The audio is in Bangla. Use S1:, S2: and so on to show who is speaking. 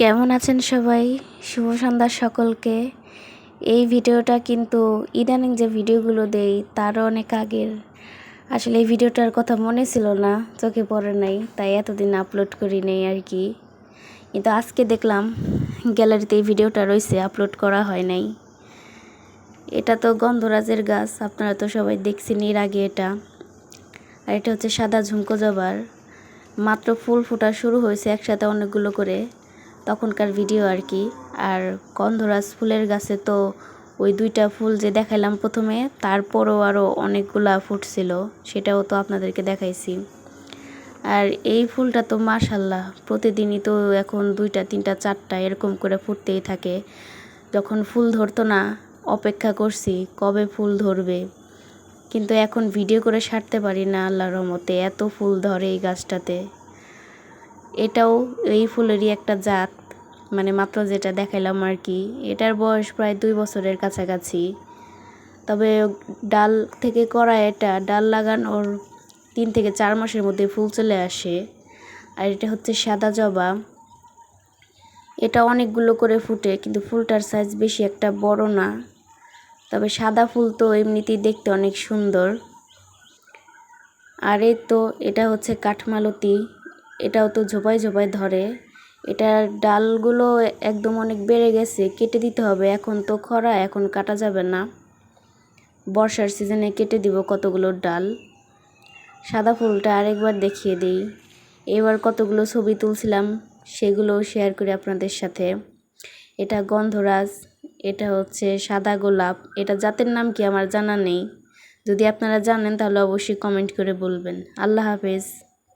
S1: কেমন আছেন সবাই? শুভ সন্ধ্যা সকলকে। এই ভিডিওটা কিন্তু ইদানিং যে ভিডিওগুলো দেই, তারও অনেক আগের। আসলে এই ভিডিওটার কথা মনে ছিল না, চোখে পড়ে নাই, তাই এতদিন আপলোড করি নেই আর কি। কিন্তু আজকে দেখলাম, গ্যালারিতে এই ভিডিওটা রয়েছে, আপলোড করা হয় নাই। এটা তো গন্ধরাজের গাছ, আপনারা তো সবাই দেখছেন এর আগে এটা। আর এটা হচ্ছে সাদা ঝুমকো জবার। মাত্র ফুল ফোটা শুরু হয়েছে একসাথে অনেকগুলো করে। তখনকার ভিডিও আর কি। আর গন্ধরাজ ফুলের গাছে তো ওই দুইটা ফুল যে দেখাইলাম প্রথমে, তারপরও আরও অনেকগুলা ফুটছিল সেটাও তো আপনাদেরকে দেখাইছি। আর এই ফুলটা তো মাশাল্লাহ, প্রতিদিনই তো এখন দুইটা, তিনটা, চারটা এরকম করে ফুটতেই থাকে। যখন ফুল ধরতো না, অপেক্ষা করছি কবে ফুল ধরবে। কিন্তু এখন ভিডিও করে সারতে পারি না আল্লাহর রহমতে, এত ফুল ধরে এই গাছটাতে। এটাও এই ফুলেরই একটা জাত। মানে মাত্র যেটা দেখাইলাম আর কি, এটার বয়স প্রায় দুই বছরের কাছাকাছি। তবে ডাল থেকে করা এটা, ডাল লাগানোর তিন থেকে চার মাসের মধ্যে ফুল চলে আসে। আর এটা হচ্ছে সাদা জবা। এটা অনেকগুলো করে ফুটে, কিন্তু ফুলটার সাইজ বেশি একটা বড় না। তবে সাদা ফুল তো এমনিতেই দেখতে অনেক সুন্দর। আর এই তো, এটা হচ্ছে কাঠমালতি। এটাও তো ঝোপায় ঝোপায় ধরে। এটার ডালগুলো একদম অনেক বেড়ে গেছে, কেটে দিতে হবে। এখন তো খরা, এখন কাটা যাবে না। বর্ষার সিজনে কেটে দিব কতগুলো ডাল। সাদা ফুলটা আরেকবার দেখিয়ে দিই। এবার কতগুলো ছবি তুলছিলাম, সেগুলো শেয়ার করি আপনাদের সাথে। এটা গন্ধরাজ, এটা হচ্ছে সাদা গোলাপ। এটা জাতের নাম কি আমার জানা নেই। যদি আপনারা জানেন তাহলে অবশ্যই কমেন্ট করে বলবেন। আল্লাহ হাফেজ।